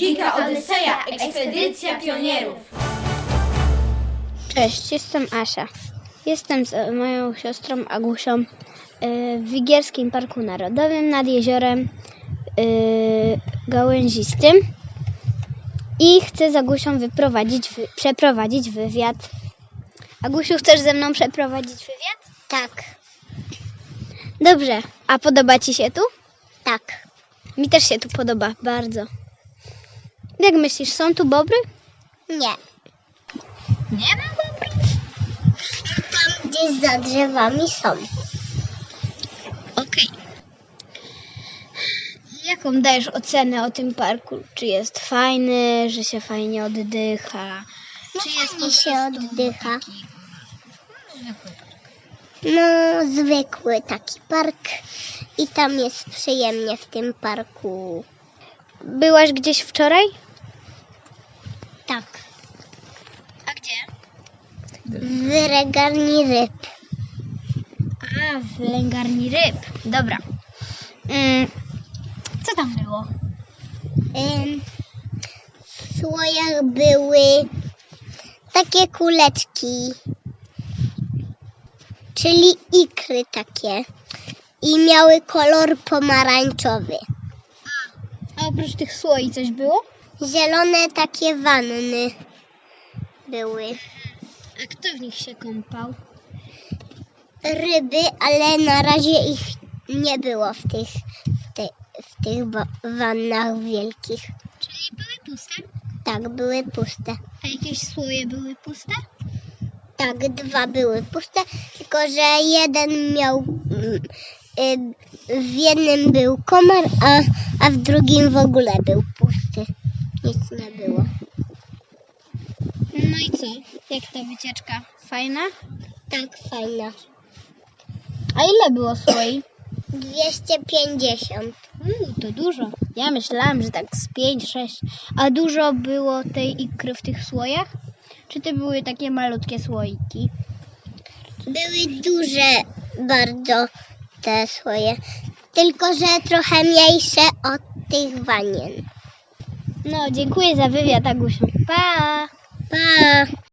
Dzika Odyseja, ekspedycja pionierów. Cześć, jestem Asia. Jestem z moją siostrą Agusią y, w Wigierskim Parku Narodowym nad jeziorem y, Gałęzistym i chcę z Agusią wyprowadzić, wy, przeprowadzić wywiad. Agusiu, chcesz ze mną przeprowadzić wywiad? Tak. Dobrze, a podoba Ci się tu? Tak. Mi też się tu podoba, bardzo. Jak myślisz, są tu bobry? Nie. Nie ma bobrów? Tam gdzieś za drzewami są. Okej. Jaką dajesz ocenę o tym parku? Czy jest fajny, że się fajnie oddycha? Czy jest fajnie po się prostu oddycha. taki zwykły park? No, zwykły taki park i tam jest przyjemnie w tym parku. Byłaś gdzieś wczoraj? Tak. A gdzie? W regarni ryb. A, w lęgarni ryb. Dobra. Mm, co tam było? Ym, w słojach były takie kuleczki, czyli ikry takie. I miały kolor pomarańczowy. A oprócz tych słoi coś było? Zielone takie wanny były. A kto w nich się kąpał? ryby, ale na razie ich nie było w tych, w te, w tych wa- wannach wielkich. Czyli były puste? Tak, były puste. A jakieś słoje były puste? Tak, dwa były puste, tylko że jeden miał. mm, y, W jednym był komar, a, a w drugim w ogóle był pusty. Nic nie było. No i co? Jak ta wycieczka? Fajna? Tak, fajna. A ile było słoi? 250. Uuu, to dużo. Ja myślałam, że tak z 5-6. A dużo było tej ikry w tych słojach? Czy to były takie malutkie słoiki? Były duże bardzo te swoje, tylko że trochę mniejsze od tych wanien. No, dziękuję za wywiad, Agusiu. Pa! Pa!